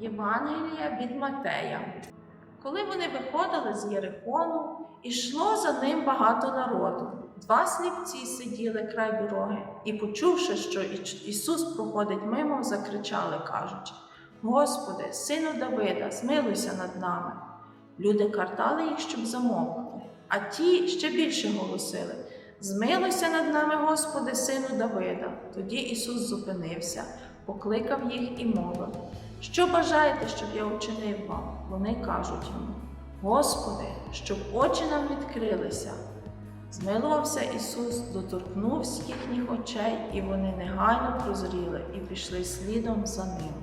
Євангелія від Матея. Коли вони виходили з Єрихону, ішло за ним багато народу. Два сліпці сиділи край дороги і, почувши, що Ісус проходить мимо, закричали, кажучи: Господи, сину Давида, змилуйся над нами. Люди картали їх, щоб замовкнути, а ті ще більше голосили: Змилуйся над нами, Господи, сину Давида. Тоді Ісус зупинився, покликав їх і мовив: Що бажаєте, щоб я учинив вам? Вони кажуть йому: Господи, щоб очі нам відкрилися. Змилувався Ісус, доторкнувся їхніх очей, і вони негайно прозріли і пішли слідом за ним.